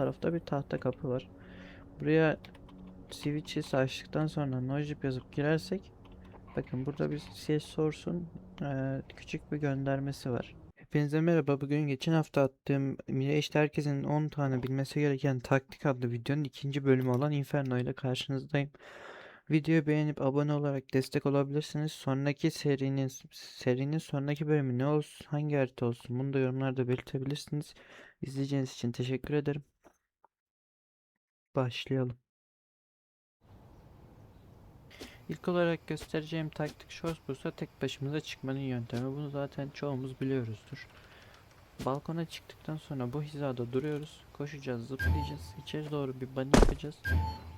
tarafta bir tahta kapı var. Buraya switch'i açtıktan sonra nojip yazıp girersek bakın burada bir CS source'un eee, küçük bir göndermesi var. Hepinize merhaba. Bugün geçen hafta attığım Mirage'de herkesin 10 tane bilmesi gereken taktik adlı videonun ikinci bölümü olan Inferno ile karşınızdayım. Videoyu beğenip abone olarak destek olabilirsiniz. Sonraki serinin serinin sonraki bölümü ne olsun, hangi harita olsun bunu da yorumlarda belirtebilirsiniz. İzleyeceğiniz için teşekkür ederim. Başlayalım. İlk olarak göstereceğim taktik short bulsa tek başımıza çıkmanın yöntemi. Bunu zaten çoğumuz biliyoruzdur. Balkona çıktıktan sonra bu hizada duruyoruz. Koşacağız, zıplayacağız. İçeri doğru bir bunny yapacağız.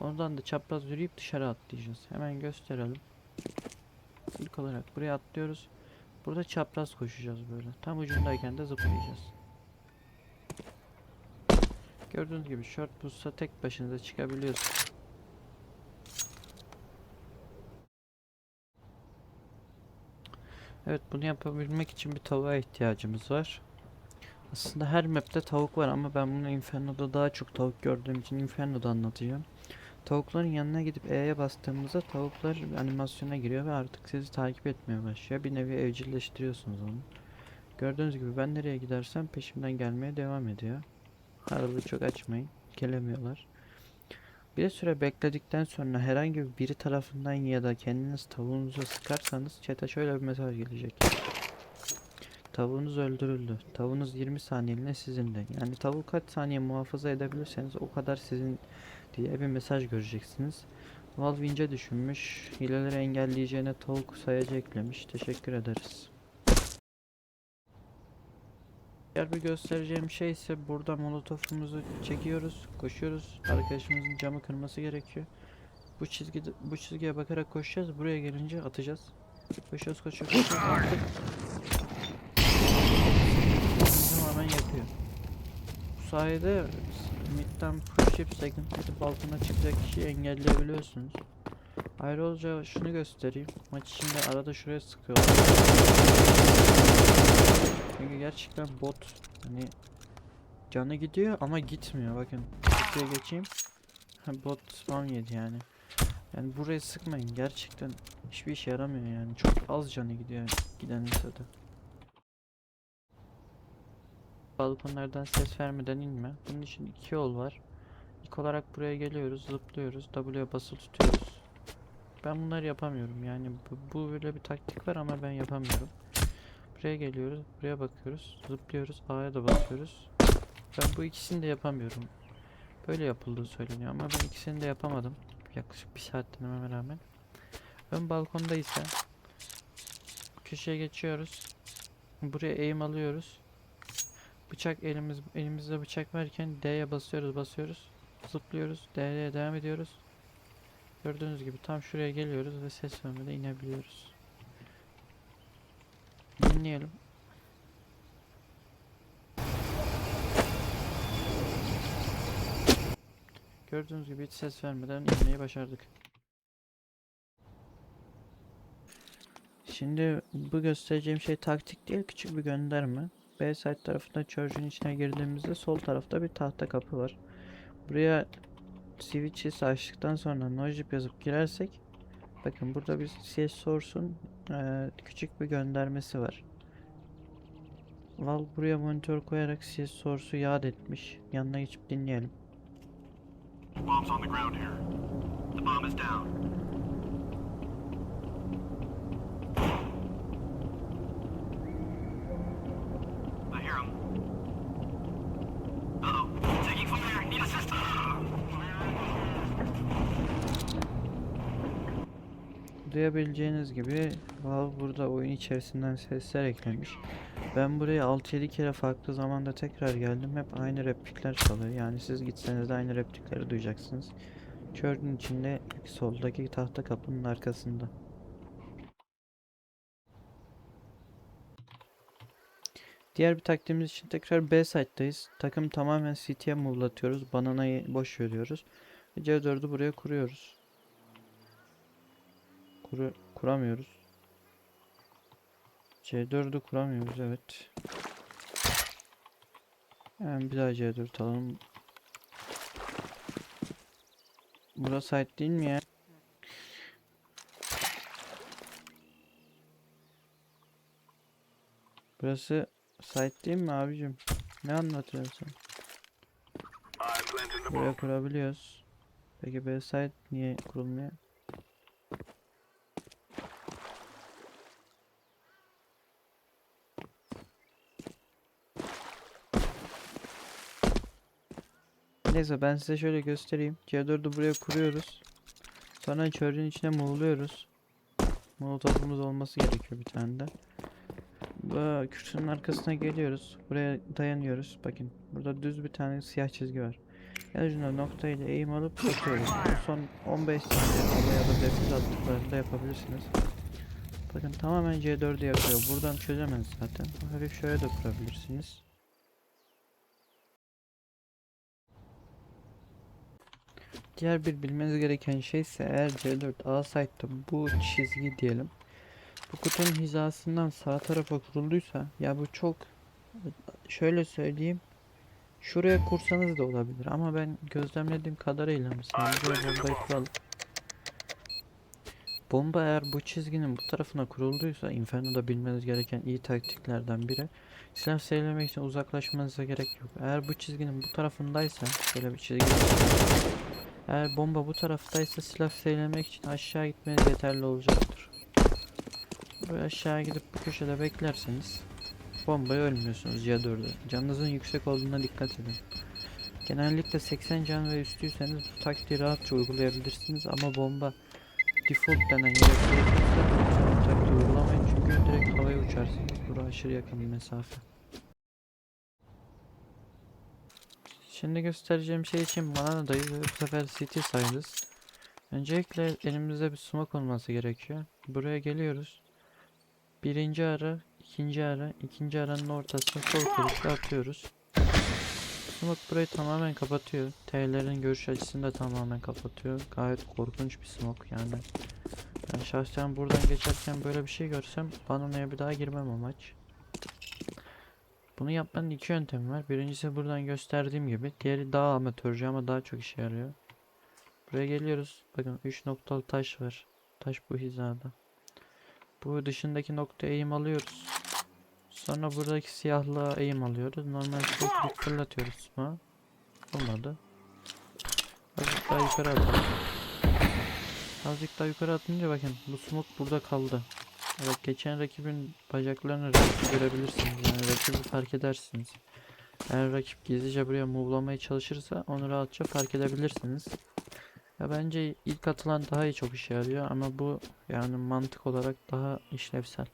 Oradan da çapraz yürüyüp dışarı atlayacağız. Hemen gösterelim. İlk olarak buraya atlıyoruz. Burada çapraz koşacağız böyle. Tam ucundayken de zıplayacağız. Gördüğünüz gibi short bulsa tek başınıza çıkabiliyorsunuz. Evet bunu yapabilmek için bir tavuğa ihtiyacımız var. Aslında her map'te tavuk var ama ben bunu Inferno'da daha çok tavuk gördüğüm için Inferno'da anlatacağım. Tavukların yanına gidip E'ye bastığımızda tavuklar animasyona giriyor ve artık sizi takip etmeye başlıyor. Bir nevi evcilleştiriyorsunuz onu. Gördüğünüz gibi ben nereye gidersem peşimden gelmeye devam ediyor. Aralığı çok açmayın. Gelemiyorlar. Bir süre bekledikten sonra herhangi biri tarafından ya da kendiniz tavuğunuza sıkarsanız chat'e şöyle bir mesaj gelecek. Tavuğunuz öldürüldü. Tavuğunuz 20 saniyeliğine sizin de. Yani tavuğu kaç saniye muhafaza edebilirseniz o kadar sizin diye bir mesaj göreceksiniz. Valve ince düşünmüş. Hileleri engelleyeceğine tavuk sayacı eklemiş. Teşekkür ederiz. Diğer bir göstereceğim şey ise burada molotofumuzu çekiyoruz, koşuyoruz. Arkadaşımızın camı kırması gerekiyor. Bu çizgi bu çizgiye bakarak koşacağız. Buraya gelince atacağız. Koşuyoruz, koşuyoruz, koşuyoruz. Attık. Tamamen yapıyor. Bu sayede midden pushlayıp second gidip balkona çıkacak kişiyi engelleyebiliyorsunuz. Ayrıca şunu göstereyim. Maç içinde arada şuraya sıkıyorlar. Çünkü gerçekten bot hani canı gidiyor ama gitmiyor. Bakın şuraya geçeyim. Bot spam yedi yani. Yani buraya sıkmayın. Gerçekten hiçbir işe yaramıyor yani. Çok az canı gidiyor giden sırada. Balkonlardan ses vermeden inme. Bunun için iki yol var. İlk olarak buraya geliyoruz, zıplıyoruz, W'ye basılı tutuyoruz. Ben bunları yapamıyorum. Yani bu, bu böyle bir taktik var ama ben yapamıyorum. Buraya geliyoruz, buraya bakıyoruz, zıplıyoruz, A'ya da basıyoruz. Ben bu ikisini de yapamıyorum. Böyle yapıldığı söyleniyor ama ben ikisini de yapamadım. Yaklaşık bir saat denememe rağmen. Ön balkonda ise köşeye geçiyoruz. Buraya eğim alıyoruz. Bıçak elimiz elimizde bıçak varken D'ye basıyoruz, basıyoruz. Zıplıyoruz, D'ye devam ediyoruz. Gördüğünüz gibi tam şuraya geliyoruz ve ses vermeden inebiliyoruz. Dinleyelim. Gördüğünüz gibi hiç ses vermeden inmeyi başardık. Şimdi bu göstereceğim şey taktik değil küçük bir gönderme. B side tarafında church'un içine girdiğimizde sol tarafta bir tahta kapı var. Buraya switch'i açtıktan sonra nojip yazıp girersek bakın burada bir CS source'un eee, küçük bir göndermesi var. Valve buraya monitör koyarak CS source'u yad etmiş. Yanına geçip dinleyelim. Bomb's on the ground here. The bomb is down. Duyabileceğiniz gibi Valve burada oyun içerisinden sesler eklemiş. Ben buraya 6-7 kere farklı zamanda tekrar geldim. Hep aynı replikler çalıyor. Yani siz gitseniz de aynı replikleri duyacaksınız. Church'un içinde soldaki tahta kapının arkasında. Diğer bir taktiğimiz için tekrar B site'dayız. Takım tamamen CT'ye move'latıyoruz. Bananayı boş veriyoruz. Ve C4'ü buraya kuruyoruz. Kuru kuramıyoruz. C4'ü kuramıyoruz evet. Hemen bir daha C4 alalım. Burası ait değil mi ya? Burası site değil mi abicim? Ne anlatıyorsun? Buraya kurabiliyoruz. Peki B site niye kurulmuyor? Neyse ben size şöyle göstereyim. C4'ü buraya kuruyoruz. Sonra çölün içine muğluyoruz. Molotofumuz olması gerekiyor bir tane de. Bu kürsünün arkasına geliyoruz. Buraya dayanıyoruz. Bakın burada düz bir tane siyah çizgi var. Yarıcına noktayla eğim alıp atıyoruz. Son 15 saniye ya da defil attıklarında yapabilirsiniz. Bakın tamamen C4'ü yakıyor. Buradan çözemez zaten. Hafif şöyle de kurabilirsiniz. Diğer bir bilmeniz gereken şey ise eğer C4 A site'da bu çizgi diyelim. Bu kutunun hizasından sağ tarafa kurulduysa ya bu çok şöyle söyleyeyim Şuraya kursanız da olabilir ama ben gözlemlediğim kadarıyla mesela buraya bombayı. Bomba eğer bu çizginin bu tarafına kurulduysa Inferno'da bilmeniz gereken iyi taktiklerden biri silah seyirlemek için uzaklaşmanıza gerek yok. Eğer bu çizginin bu tarafındaysa şöyle bir çizgi eğer bomba bu taraftaysa silah seyirlemek için aşağı gitmeniz yeterli olacaktır. Böyle aşağı gidip bu köşede beklerseniz Bombayı ölmüyorsunuz ya 4'e. Canınızın yüksek olduğuna dikkat edin. Genellikle 80 can ve üstüyseniz bu taktiği rahatça uygulayabilirsiniz ama bomba default denen yere bu taktiği uygulamayın çünkü direkt havaya uçarsınız. Burası aşırı yakın bir mesafe. Şimdi göstereceğim şey için bananadayız ve bu sefer city sayılız. Öncelikle elimizde bir smoke olması gerekiyor. Buraya geliyoruz. Birinci ara, ikinci ara, ikinci aranın ortasına sol klikle atıyoruz. Smoke burayı tamamen kapatıyor. T'lerin görüş açısını da tamamen kapatıyor. Gayet korkunç bir smoke yani. Ben şahsen buradan geçerken böyle bir şey görsem bananaya bir daha girmem amaç. Bunu yapmanın iki yöntemi var. Birincisi buradan gösterdiğim gibi. Diğeri daha amatörce ama daha çok işe yarıyor. Buraya geliyoruz. Bakın 3 noktalı taş var. Taş bu hizada. Bu dışındaki noktaya eğim alıyoruz. Sonra buradaki siyahlığa eğim alıyoruz. Normal şekilde fırlatıyoruz mu? Olmadı. Azıcık daha yukarı atalım. Azıcık daha yukarı atınca bakın bu smoke burada kaldı. Evet geçen rakibin bacaklarını rahat görebilirsiniz. Yani rakibi fark edersiniz. Eğer rakip gizlice buraya move'lamaya çalışırsa onu rahatça fark edebilirsiniz. Ya bence ilk atılan daha iyi çok işe yarıyor ama bu yani mantık olarak daha işlevsel.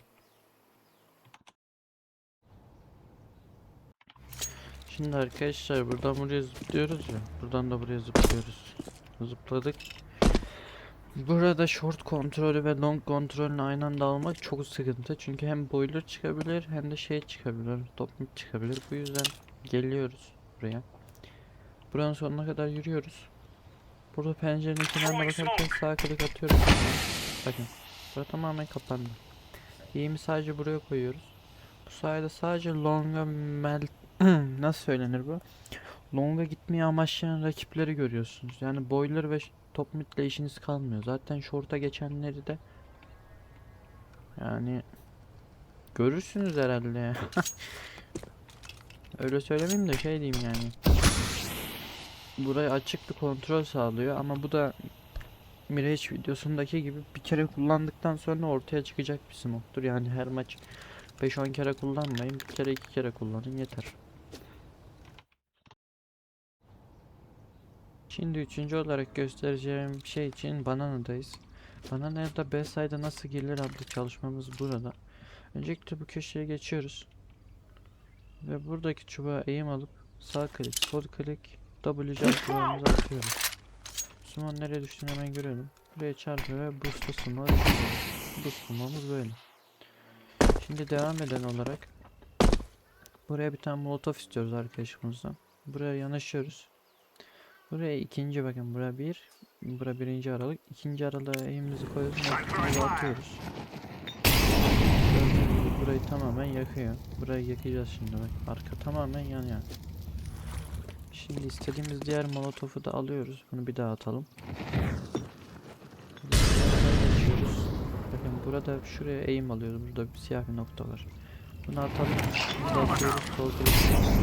Şimdi arkadaşlar buradan buraya zıplıyoruz ya. Buradan da buraya zıplıyoruz. Zıpladık. Burada short kontrolü ve long kontrolünü aynı anda almak çok sıkıntı. Çünkü hem boiler çıkabilir hem de şey çıkabilir. Top mid çıkabilir. Bu yüzden geliyoruz buraya. Buranın sonuna kadar yürüyoruz. Burada pencerenin kenarına bakarken sağ klik atıyoruz. Bakın. Burada tamamen kapandı. Eğimi sadece buraya koyuyoruz. Bu sayede sadece longa mel nasıl söylenir bu? Longa gitmeyi amaçlayan rakipleri görüyorsunuz. Yani boiler ve top midle işiniz kalmıyor. Zaten short'a geçenleri de yani görürsünüz herhalde. Öyle söylemeyeyim de şey diyeyim yani. Burayı açık bir kontrol sağlıyor ama bu da Mirage videosundaki gibi bir kere kullandıktan sonra ortaya çıkacak bir smoke'tur. Yani her maç 5-10 kere kullanmayın. Bir kere iki kere kullanın yeter. Şimdi üçüncü olarak göstereceğim şey için Banana'dayız. Banana'ya da B side'a nasıl girilir adlı çalışmamız burada. Öncelikle bu köşeye geçiyoruz. Ve buradaki çubuğa eğim alıp sağ klik, sol klik, W çarpımımızı atıyoruz. Summon nereye düştüğünü hemen görelim. Buraya çarpıyor ve boost'ta summon summon'umuz böyle. Şimdi devam eden olarak buraya bir tane molotof istiyoruz arkadaşımızdan. Buraya yanaşıyoruz. Buraya ikinci bakın bura bir. Bura birinci aralık. ikinci aralığa elimizi koyuyoruz. Uzatıyoruz. Burayı tamamen yakıyor. Burayı yakacağız şimdi bak. Arka tamamen yanıyor. Şimdi istediğimiz diğer molotofu da alıyoruz. Bunu bir daha atalım. Bakın burada şuraya eğim alıyoruz. Burada bir siyah bir nokta var. Bunu atalım. Bunu atıyoruz. Gördüğünüz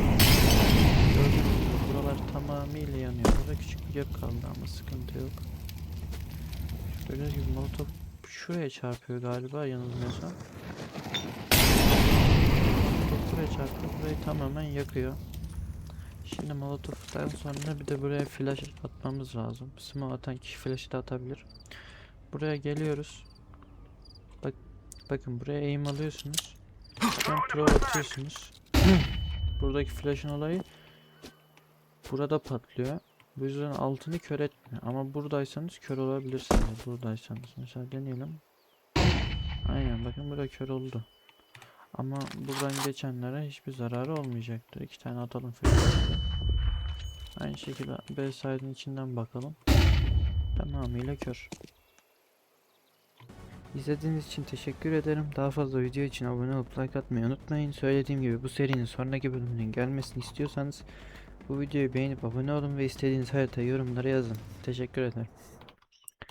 buralar tamamıyla yanıyor. Burada küçük bir gap kaldı ama sıkıntı yok. Gördüğünüz gibi molotof şuraya çarpıyor galiba yanılmıyorsam. Molotof buraya çarpıyor. Burayı tamamen yakıyor. Şimdi molotoftan sonra bir de buraya flash atmamız lazım. Smoke atan kişi flash'ı da atabilir. Buraya geliyoruz. Bak bakın buraya aim alıyorsunuz. Sonra throw atıyorsunuz. Buradaki flash'ın olayı burada patlıyor. Bu yüzden altını kör etmiyor. Ama buradaysanız kör olabilirsiniz. Buradaysanız. Mesela deneyelim. Aynen bakın burada kör oldu. Ama buradan geçenlere hiçbir zararı olmayacaktır. İki tane atalım flash'ı. Aynı şekilde B side'ın içinden bakalım. Tamamıyla kör. İzlediğiniz için teşekkür ederim. Daha fazla video için abone olup like atmayı unutmayın. Söylediğim gibi bu serinin sonraki bölümünün gelmesini istiyorsanız bu videoyu beğenip abone olun ve istediğiniz haritayı yorumlara yazın. Teşekkür ederim.